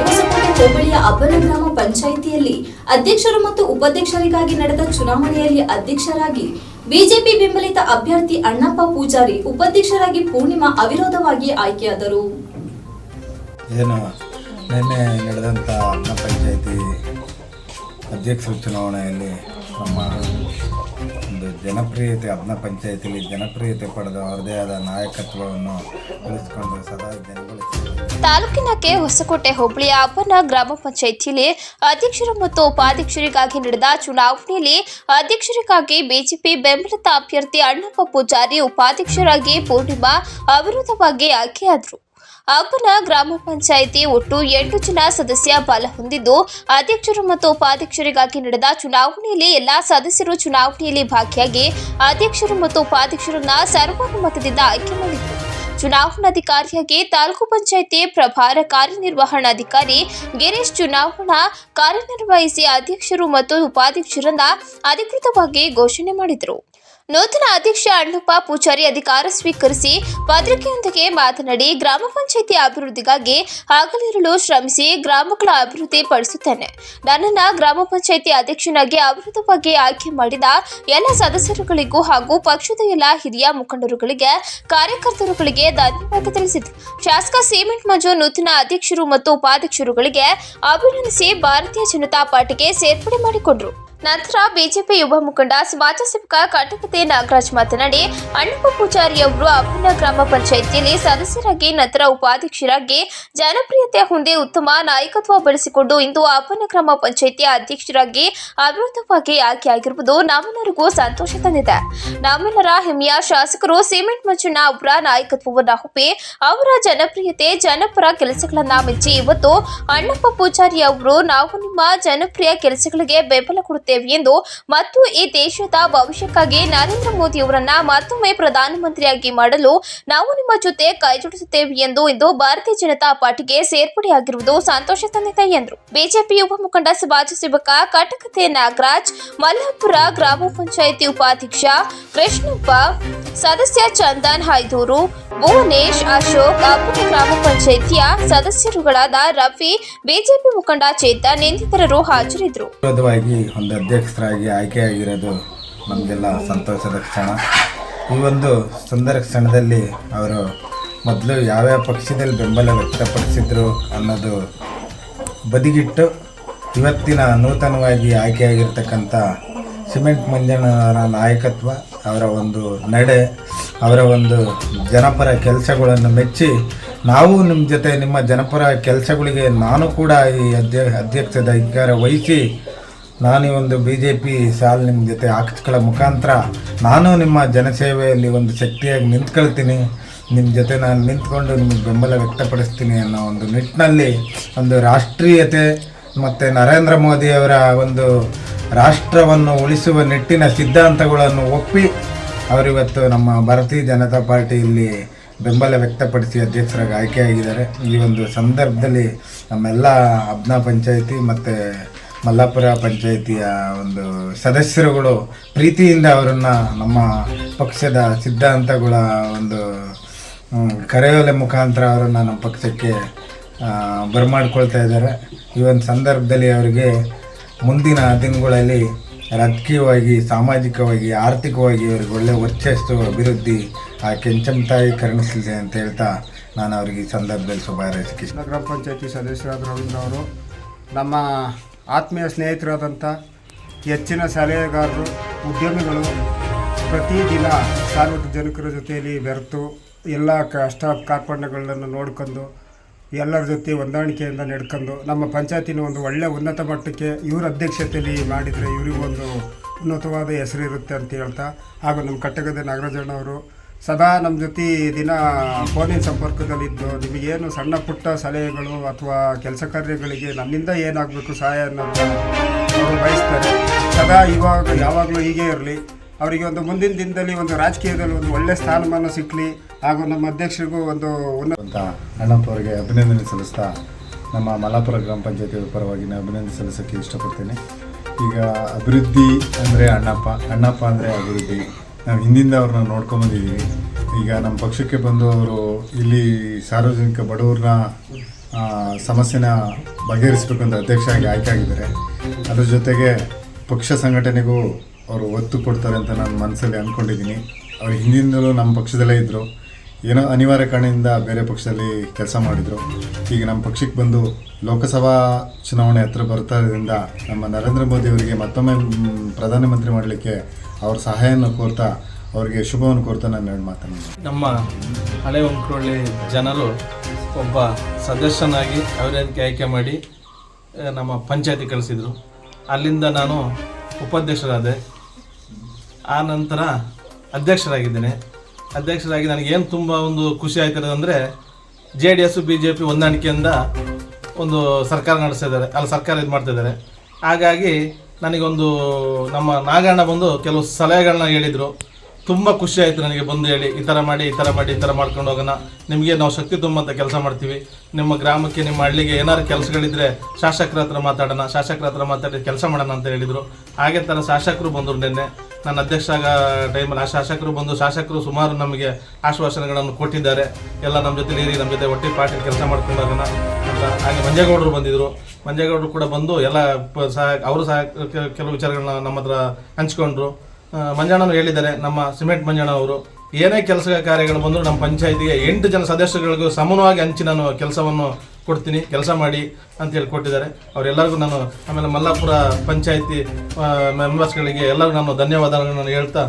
ಹೊಸಕೋಟೆ ಹೋಬಳಿಯ ಅಪರ ಗ್ರಾಮ ಪಂಚಾಯಿತಿಯಲ್ಲಿ ಅಧ್ಯಕ್ಷರು ಮತ್ತು ಉಪಾಧ್ಯಕ್ಷರಿಗಾಗಿ ನಡೆದ ಚುನಾವಣೆಯಲ್ಲಿ ಅಧ್ಯಕ್ಷರಾಗಿ ಬಿಜೆಪಿ ಬೆಂಬಲಿತ ಅಭ್ಯರ್ಥಿ ಅಣ್ಣಪ್ಪ ಪೂಜಾರಿ ಉಪಾಧ್ಯಕ್ಷರಾಗಿ ಪೂರ್ಣಿಮಾ ಅವಿರೋಧವಾಗಿ ಆಯ್ಕೆಯಾದರು. ಏನು, ನಿನ್ನೆ ನಡೆದಂಥ ಪಂಚಾಯತಿ ಅಧ್ಯಕ್ಷರ ಚುನಾವಣೆಯಲ್ಲಿ ನಮ್ಮ ಒಂದು ಜನಪ್ರಿಯತೆ ಅಬ್ನ ಪಂಚಾಯಿತಿಯಲ್ಲಿ ಜನಪ್ರಿಯತೆ ಪಡೆದ ಅವರದೇ ಆದ ನಾಯಕತ್ವವನ್ನು ಉಳಿಸ್ಕೊಂಡು ಸದಾ ಜನಗಳ ತಾಲೂಕಿನ ಕೆ ಹೊಸಕೋಟೆ ಹೋಬಳಿಯ ಅಪ್ಪನ ಗ್ರಾಮ ಪಂಚಾಯಿತಿಯಲ್ಲಿ ಅಧ್ಯಕ್ಷರು ಮತ್ತು ಉಪಾಧ್ಯಕ್ಷರಿಗಾಗಿ ನಡೆದ ಚುನಾವಣೆಯಲ್ಲಿ ಅಧ್ಯಕ್ಷರಿಗಾಗಿ ಬಿಜೆಪಿ ಬೆಂಬಲಿತ ಅಭ್ಯರ್ಥಿ ಅಣ್ಣಪ್ಪ ಪೂಜಾರಿ ಉಪಾಧ್ಯಕ್ಷರಾಗಿ ಪೂರ್ಣಿಮಾ ಅವಿರೋಧವಾಗಿ ಆಯ್ಕೆಯಾದರು. ಅಪ್ಪನ ಗ್ರಾಮ ಪಂಚಾಯಿತಿ ಒಟ್ಟು ಎಂಟು ಜನ ಸದಸ್ಯ ಬಲ ಹೊಂದಿದ್ದು, ಅಧ್ಯಕ್ಷರು ಮತ್ತು ಉಪಾಧ್ಯಕ್ಷರಿಗಾಗಿ ನಡೆದ ಚುನಾವಣೆಯಲ್ಲಿ ಎಲ್ಲಾ ಸದಸ್ಯರು ಚುನಾವಣೆಯಲ್ಲಿ ಭಾಗಿಯಾಗಿ ಅಧ್ಯಕ್ಷರು ಮತ್ತು ಉಪಾಧ್ಯಕ್ಷರನ್ನ ಸರ್ವಾನುಮತದಿಂದ ಆಯ್ಕೆ ಮಾಡಿದರು ಚುನಾವಣಾಧಿಕಾರಿಯಾಗಿ ತಾಲೂಕು ಪಂಚಾಯಿತಿ ಪ್ರಭಾರ ಕಾರ್ಯನಿರ್ವಹಣಾಧಿಕಾರಿ ಗಿರೀಶ್ ಚುನಾವಣಾ ಕಾರ್ಯನಿರ್ವಹಿಸಿ ಅಧ್ಯಕ್ಷರು ಮತ್ತು ಉಪಾಧ್ಯಕ್ಷರನ್ನ ಅಧಿಕೃತವಾಗಿ ಘೋಷಣೆ ಮಾಡಿದರು. ನೂತನ ಅಧ್ಯಕ್ಷ ಅಣ್ಣಪ್ಪ ಪೂಜಾರಿ ಅಧಿಕಾರ ಸ್ವೀಕರಿಸಿ ಪತ್ರಿಕೆಯೊಂದಿಗೆ ಮಾತನಾಡಿ ಗ್ರಾಮ ಪಂಚಾಯಿತಿ ಅಭಿವೃದ್ಧಿಗಾಗಿ ಹಾಗಲಿರಲು ಶ್ರಮಿಸಿ ಗ್ರಾಮಗಳ ಅಭಿವೃದ್ಧಿ ಪಡಿಸುತ್ತೇನೆ. ನನ್ನನ್ನು ಗ್ರಾಮ ಪಂಚಾಯಿತಿ ಅಧ್ಯಕ್ಷನಾಗಿ ಅವಿರೋಧವಾಗಿ ಆಯ್ಕೆ ಮಾಡಿದ ಎಲ್ಲ ಸದಸ್ಯರುಗಳಿಗೂ ಹಾಗೂ ಪಕ್ಷದ ಎಲ್ಲ ಹಿರಿಯ ಮುಖಂಡರುಗಳಿಗೆ, ಕಾರ್ಯಕರ್ತರುಗಳಿಗೆ ಧನ್ಯವಾದ ತಿಳಿಸಿದರು ಶಾಸಕ ಸಿಮೆಂಟ್ ಮಂಜು ನೂತನ ಅಧ್ಯಕ್ಷರು ಮತ್ತು ಉಪಾಧ್ಯಕ್ಷರುಗಳಿಗೆ ಅಭಿನಂದಿಸಿ ಭಾರತೀಯ ಜನತಾ ಪಾರ್ಟಿಗೆ ಸೇರ್ಪಡೆ ಮಾಡಿಕೊಂಡರು. ನಂತರ ಬಿಜೆಪಿ ಯುವ ಮುಖಂಡ, ಸಮಾಜ ಸೇವಕ ಕಟಕತೆ ನಾಗರಾಜ್ ಮಾತನಾಡಿ, ಅಣ್ಣಪ್ಪ ಪೂಜಾರಿ ಅವರು ಅಭಿನ ಗ್ರಾಮ ಪಂಚಾಯಿತಿಯಲ್ಲಿ ಸದಸ್ಯರಾಗಿ, ನಂತರ ಉಪಾಧ್ಯಕ್ಷರಾಗಿ, ಜನಪ್ರಿಯತೆ ಹೊಂದಿ ಉತ್ತಮ ನಾಯಕತ್ವ ಬಳಸಿಕೊಂಡು ಇಂದು ಅಪ್ಪನ ಗ್ರಾಮ ಪಂಚಾಯಿತಿ ಅಧ್ಯಕ್ಷರಾಗಿ ಅವಿರೋಧವಾಗಿ ಆಯ್ಕೆಯಾಗಿರುವುದು ನಮ್ಮೆಲ್ಲರಿಗೂ ಸಂತೋಷ ತಂದಿದೆ. ನಮ್ಮೆಲ್ಲರ ಹೆಮ್ಮೆಯ ಶಾಸಕರು ಸಿಮೆಂಟ್ ಮಂಜುಣ್ಣ ಅವರ ನಾಯಕತ್ವವನ್ನು ಒಪ್ಪಿ, ಅವರ ಜನಪ್ರಿಯತೆ, ಜನಪರ ಕೆಲಸಗಳನ್ನ ಮೆಚ್ಚಿ, ಇವತ್ತು ಅಣ್ಣಪ್ಪ ಪೂಜಾರಿ ಅವರು ನಾವು ನಿಮ್ಮ ಜನಪ್ರಿಯ ಕೆಲಸಗಳಿಗೆ ಬೆಂಬಲ ಕೊಡುತ್ತೇವೆ ಎಂದು ಮತ್ತು ಈ ದೇಶದ ಭವಿಷ್ಯಕ್ಕಾಗಿ ನರೇಂದ್ರ ಮೋದಿ ಅವರನ್ನ ಮತ್ತೊಮ್ಮೆ ಪ್ರಧಾನಮಂತ್ರಿಯಾಗಿ ಮಾಡಲು ನಾವು ನಿಮ್ಮ ಜೊತೆ ಕೈಜೋಡಿಸುತ್ತೇವೆ ಎಂದು ಇಂದು ಭಾರತೀಯ ಜನತಾ ಪಾರ್ಟಿಗೆ ಸೇರ್ಪಡೆಯಾಗಿರುವುದು ಸಂತೋಷ ತಂದಿದೆ ಎಂದರು. ಬಿಜೆಪಿ ಉಪ ಮುಖಂಡ ಸಮಾಜ ಸೇವಕ, ಕಟಕತೆ ನಾಗರಾಜ್, ಮಲ್ಲಾಪುರ ಗ್ರಾಮ ಪಂಚಾಯಿತಿ ಉಪಾಧ್ಯಕ್ಷ ಕೃಷ್ಣಪ್ಪ, ಸದಸ್ಯ ಚಂದನ್ ಹೈದೂರು ಭುವನೇಶ್ ಅಶೋಕ್ ಅಪ್ಪನ ಗ್ರಾಮ ಪಂಚಾಯಿತಿಯ ಸದಸ್ಯರುಗಳಾದ ರಫಿ, ಬಿಜೆಪಿ ಮುಖಂಡ ಚೇತನ್, ಇನ್ನಿತರರು ಹಾಜರಿದ್ದರು. ಅಧ್ಯಕ್ಷರಾಗಿ ಆಯ್ಕೆಯಾಗಿರೋದು ನಮಗೆಲ್ಲ ಸಂತೋಷದ ಕ್ಷಣ. ಈ ಒಂದು ಸುಂದರ ಕ್ಷಣದಲ್ಲಿ ಅವರು ಮೊದಲು ಯಾವ್ಯಾವ ಪಕ್ಷದಲ್ಲಿ ಬೆಂಬಲ ವ್ಯಕ್ತಪಡಿಸಿದ್ರು ಅನ್ನೋದು ಬದಿಗಿಟ್ಟು ಇವತ್ತಿನ ನೂತನವಾಗಿ ಆಯ್ಕೆಯಾಗಿರ್ತಕ್ಕಂಥ ಸಿಮೆಂಟ್ ಮಂಜಣ್ಣವರ ನಾಯಕತ್ವ, ಅವರ ಒಂದು ನಡೆ, ಅವರ ಒಂದು ಜನಪರ ಕೆಲಸಗಳನ್ನು ಮೆಚ್ಚಿ ನಾವು ನಿಮ್ಮ ಜೊತೆ ನಿಮ್ಮ ಜನಪರ ಕೆಲಸಗಳಿಗೆ ನಾನು ಕೂಡ ಈ ಅಧ್ಯ ಅಧ್ಯಕ್ಷದ ಅಧಿಕಾರ ವಹಿಸಿ ನಾನು ಒಂದು ಬಿ ಜೆ ಪಿ ಸಾಲ್ ನಿಮ್ಮ ಜೊತೆ ಹಾಕಿಸ್ಕೊಳ್ಳೋ ಮುಖಾಂತರ ನಾನು ನಿಮ್ಮ ಜನಸೇವೆಯಲ್ಲಿ ಒಂದು ಶಕ್ತಿಯಾಗಿ ನಿಂತ್ಕೊಳ್ತೀನಿ. ನಿಮ್ಮ ಜೊತೆ ನಾನು ನಿಂತ್ಕೊಂಡು ನಿಮಗೆ ಬೆಂಬಲ ವ್ಯಕ್ತಪಡಿಸ್ತೀನಿ ಅನ್ನೋ ಒಂದು ನಿಟ್ಟಿನಲ್ಲಿ ಒಂದು ರಾಷ್ಟ್ರೀಯತೆ ಮತ್ತು ನರೇಂದ್ರ ಮೋದಿಯವರ ಒಂದು ರಾಷ್ಟ್ರವನ್ನು ಉಳಿಸುವ ನಿಟ್ಟಿನ ಸಿದ್ಧಾಂತಗಳನ್ನು ಒಪ್ಪಿ ಅವರಿವತ್ತು ನಮ್ಮ ಭಾರತೀಯ ಜನತಾ ಪಾರ್ಟಿಯಲ್ಲಿ ಬೆಂಬಲ ವ್ಯಕ್ತಪಡಿಸಿ ಅಧ್ಯಕ್ಷರಾಗಿ ಆಯ್ಕೆಯಾಗಿದ್ದಾರೆ. ಈ ಒಂದು ಸಂದರ್ಭದಲ್ಲಿ ನಮ್ಮೆಲ್ಲ ಅಬ್ನಾ ಪಂಚಾಯಿತಿ ಮತ್ತು ಮಲ್ಲಾಪುರ ಪಂಚಾಯಿತಿಯ ಒಂದು ಸದಸ್ಯರುಗಳು ಪ್ರೀತಿಯಿಂದ ಅವರನ್ನು ನಮ್ಮ ಪಕ್ಷದ ಸಿದ್ಧಾಂತಗಳ ಒಂದು ಕರೆಯೋಲೆ ಮುಖಾಂತರ ಅವರನ್ನು ನಮ್ಮ ಪಕ್ಷಕ್ಕೆ ಬರಮಾಡ್ಕೊಳ್ತಾ ಇದ್ದಾರೆ. ಈ ಒಂದು ಸಂದರ್ಭದಲ್ಲಿ ಅವರಿಗೆ ಮುಂದಿನ ದಿನಗಳಲ್ಲಿ ರಾಜಕೀಯವಾಗಿ, ಸಾಮಾಜಿಕವಾಗಿ, ಆರ್ಥಿಕವಾಗಿ ಅವರಿಗೆ ಒಳ್ಳೆಯ ವರ್ಚಸ್ಸು, ಅಭಿವೃದ್ಧಿ, ಆ ಕೆಂಚಮತಾಯಿ ಕರುಣಿಸಲಿದೆ ಅಂತ ಹೇಳ್ತಾ ನಾನು ಅವರಿಗೆ ಈ ಸಂದರ್ಭದಲ್ಲಿ ಶುಭ ಹಾರೈಸಿಕೆ ಗ್ರಾಮ ಪಂಚಾಯತಿ ಸದಸ್ಯರಾದ ರವೀಂದ್ರ ಅವರು, ನಮ್ಮ ಆತ್ಮೀಯ ಸ್ನೇಹಿತರಾದಂಥ ಹೆಚ್ಚಿನ ಸಲಹೆಗಾರರು ಉದ್ಯಮಿಗಳು ಪ್ರತಿದಿನ ಸಾರ್ವಜನಿಕರ ಜೊತೆಯಲ್ಲಿ ಬೆರೆತು ಎಲ್ಲ ಕಷ್ಟ ಕಾರ್ಪಣ್ಯಗಳನ್ನು ನೋಡ್ಕೊಂಡು ಎಲ್ಲರ ಜೊತೆ ಹೊಂದಾಣಿಕೆಯಿಂದ ನಡ್ಕೊಂಡು ನಮ್ಮ ಪಂಚಾಯತಿನ ಒಂದು ಒಳ್ಳೆಯ ಉನ್ನತ ಮಟ್ಟಕ್ಕೆ ಇವರ ಅಧ್ಯಕ್ಷತೆಯಲ್ಲಿ ಮಾಡಿದರೆ ಇವರಿಗೊಂದು ಉನ್ನತವಾದ ಹೆಸರಿರುತ್ತೆ ಅಂತ ಹೇಳ್ತಾ ಹಾಗೂ ನಮ್ಮ ಕಟ್ಟಗದ ನಾಗರಾಜಣ್ಣ ಅವರು ಸದಾ ನಮ್ಮ ಜೊತೆ ದಿನ ಫೋನಿನ ಸಂಪರ್ಕದಲ್ಲಿದ್ದು, ನಿಮಗೇನು ಸಣ್ಣ ಪುಟ್ಟ ಸಲಹೆಗಳು ಅಥವಾ ಕೆಲಸ ಕಾರ್ಯಗಳಿಗೆ ನನ್ನಿಂದ ಏನಾಗಬೇಕು ಸಹಾಯ ಅನ್ನೋದು ಅವರು ಬಯಸ್ತಾರೆ. ಸದಾ ಇವಾಗ, ಯಾವಾಗಲೂ ಹೀಗೆ ಇರಲಿ. ಅವರಿಗೆ ಒಂದು ಮುಂದಿನ ದಿನದಲ್ಲಿ ಒಂದು ರಾಜಕೀಯದಲ್ಲಿ ಒಂದು ಒಳ್ಳೆ ಸ್ಥಾನಮಾನ ಸಿಕ್ಕಲಿ ಹಾಗೂ ನಮ್ಮ ಅಧ್ಯಕ್ಷರಿಗೂ ಒಂದು ಉನ್ನತ ಅಣ್ಣಪ್ಪವರಿಗೆ ಅಭಿನಂದನೆ ಸಲ್ಲಿಸ್ತಾ ನಮ್ಮ ಮಲಾಪುರ ಗ್ರಾಮ ಪಂಚಾಯತಿ ಪರವಾಗಿ ನಾನು ಅಭಿನಂದನೆ ಸಲ್ಲಿಸೋಕ್ಕೆ ಇಷ್ಟಪಡ್ತೀನಿ. ಈಗ ಅಭಿವೃದ್ಧಿ ಅಂದರೆ ಅಣ್ಣಪ್ಪ. ಅಣ್ಣಪ್ಪ ಅಂದರೆ ಅಭಿವೃದ್ಧಿ. ನಾವು ಹಿಂದಿಂದ ಅವ್ರನ್ನ ನೋಡ್ಕೊಂಬಂದಿದ್ದೀವಿ ಈಗ ನಮ್ಮ ಪಕ್ಷಕ್ಕೆ ಬಂದು ಅವರು ಇಲ್ಲಿ ಸಾರ್ವಜನಿಕ ಬಡವ್ರನ್ನ ಸಮಸ್ಯೆನ ಬಗೆಹರಿಸಬೇಕು ಅಂತ ಅಧ್ಯಕ್ಷರಾಗಿ ಆಯ್ಕೆ ಆಗಿದ್ದಾರೆ. ಅದ್ರ ಜೊತೆಗೆ ಪಕ್ಷ ಸಂಘಟನೆಗೂ ಅವರು ಒತ್ತು ಕೊಡ್ತಾರೆ ಅಂತ ನಾನು ಮನಸ್ಸಲ್ಲಿ ಅಂದ್ಕೊಂಡಿದ್ದೀನಿ ಅವರು ಹಿಂದಿನಿಂದಲೂ ನಮ್ಮ ಪಕ್ಷದಲ್ಲೇ ಇದ್ದರು ಏನೋ ಅನಿವಾರ್ಯ ಕಾರಣದಿಂದ ಬೇರೆ ಪಕ್ಷದಲ್ಲಿ ಕೆಲಸ ಮಾಡಿದರು. ಈಗ ನಮ್ಮ ಪಕ್ಷಕ್ಕೆ ಬಂದು ಲೋಕಸಭಾ ಚುನಾವಣೆ ಹತ್ರ ಬರ್ತಾ ಇರೋದ್ರಿಂದ ನಮ್ಮ ನರೇಂದ್ರ ಮೋದಿ ಅವರಿಗೆ ಮತ್ತೊಮ್ಮೆ ಪ್ರಧಾನಮಂತ್ರಿ ಮಾಡಲಿಕ್ಕೆ ಅವ್ರ ಸಹಾಯವನ್ನು ಕೋರ್ತಾ ಅವ್ರಿಗೆ ಶುಭವನ್ನು ಕೋರ್ತಾ ನಾನು ಎರಡು ಮಾತನಾಡಿದ್ದೀನಿ ನಮ್ಮ ಹಳೆ ಉಂಕ್ರೋಳಿ ಜನರು ಒಬ್ಬ ಸದಸ್ಯನಾಗಿ ಅವರೇನಕ್ಕೆ ಆಯ್ಕೆ ಮಾಡಿ ನಮ್ಮ ಪಂಚಾಯತಿ ಕಳಿಸಿದರು. ಅಲ್ಲಿಂದ ನಾನು ಉಪಾಧ್ಯಕ್ಷರಾದೆ. ಆ ನಂತರ ಅಧ್ಯಕ್ಷರಾಗಿದ್ದೇನೆ. ಅಧ್ಯಕ್ಷರಾಗಿ ನನಗೇನು ತುಂಬ ಒಂದು ಖುಷಿ ಆಯ್ತಿರೋದು ಅಂದರೆ J D S B J P ಹೊಂದಾಣಿಕೆಯಿಂದ ಒಂದು ಸರ್ಕಾರ ನಡೆಸ್ತಾ ಇದ್ದಾರೆ. ಅಲ್ಲಿ ಸರ್ಕಾರ ಇದು ಮಾಡ್ತಿದ್ದಾರೆ ಹಾಗಾಗಿ ನನಗೊಂದು ನಮ್ಮ ನಾಗಣ್ಣ ಬಂದು ಕೆಲವು ಸಲಹೆಗಳನ್ನ ಹೇಳಿದರು. ತುಂಬ ಖುಷಿ ಆಯಿತು ನನಗೆ ಬಂದು ಹೇಳಿ. ಈ ಥರ ಮಾಡಿ, ಈ ಥರ ಮಾಡಿ, ಈ ಥರ ಮಾಡ್ಕೊಂಡು ಹೋಗೋಣ. ನಿಮಗೆ ನಾವು ಶಕ್ತಿ ತುಂಬಂತ ಕೆಲಸ ಮಾಡ್ತೀವಿ. ನಿಮ್ಮ ಗ್ರಾಮಕ್ಕೆ, ನಿಮ್ಮ ಹಳ್ಳಿಗೆ ಏನಾದ್ರು ಕೆಲಸಗಳಿದ್ರೆ ಶಾಸಕರ ಹತ್ರ ಮಾತಾಡೋಣ, ಶಾಸಕರ ಹತ್ರ ಮಾತಾಡಿ ಕೆಲಸ ಮಾಡೋಣ ಅಂತ ಹೇಳಿದರು. ಹಾಗೆ ಥರ ಶಾಸಕರು ಬಂದರು ನಿನ್ನೆ. ನಾನು ಅಧ್ಯಕ್ಷ ಆಗ ಟೈಮಲ್ಲಿ ಆ ಶಾಸಕರು ಬಂದು ಶಾಸಕರು ಸುಮಾರು ನಮಗೆ ಆಶ್ವಾಸನೆಗಳನ್ನು ಕೊಟ್ಟಿದ್ದಾರೆ. ಎಲ್ಲ ನಮ್ಮ ಜೊತೆ ಇರಿ ನಮ್ಮ ಜೊತೆ ಒಟ್ಟಿ ಪಾರ್ಟಿ ಕೆಲಸ ಮಾಡ್ಕೊಂಡು ಅದನ್ನು ಅಂತ. ಹಾಗೆ ಮಂಜೇಗೌಡರು ಬಂದಿದ್ದರು ಮಂಜೇಗೌಡರು ಕೂಡ ಬಂದು ಎಲ್ಲ ಸಹ ಅವರು ಸಹ ಕೆಲವು ವಿಚಾರಗಳನ್ನ ನಮ್ಮ ಹತ್ರ ಹಂಚ್ಕೊಂಡ್ರು. ಮಂಜಣ್ಣನು ಹೇಳಿದ್ದಾರೆ, ನಮ್ಮ ಸಿಮೆಂಟ್ ಮಂಜಣ್ಣ ಅವರು, ಏನೇ ಕೆಲಸ ಕಾರ್ಯಗಳು ಬಂದರೂ ನಮ್ಮ ಪಂಚಾಯತಿಗೆ ಎಂಟು ಜನ ಸದಸ್ಯರುಗಳಿಗೂ ಸಮನವಾಗಿ ಹಂಚಿ ನಾನು ಕೆಲಸವನ್ನು ಕೊಡ್ತೀನಿ, ಕೆಲಸ ಮಾಡಿ ಅಂತ ಹೇಳಿ ಕೊಟ್ಟಿದ್ದಾರೆ. ಅವರೆಲ್ಲರಿಗೂ ನಾನು ಆಮೇಲೆ ಮಲ್ಲಾಪುರ ಪಂಚಾಯಿತಿ ಮೆಂಬರ್ಸ್ಗಳಿಗೆ ಎಲ್ಲರಿಗೂ ನಾನು ಧನ್ಯವಾದಗಳನ್ನು ಹೇಳ್ತಾ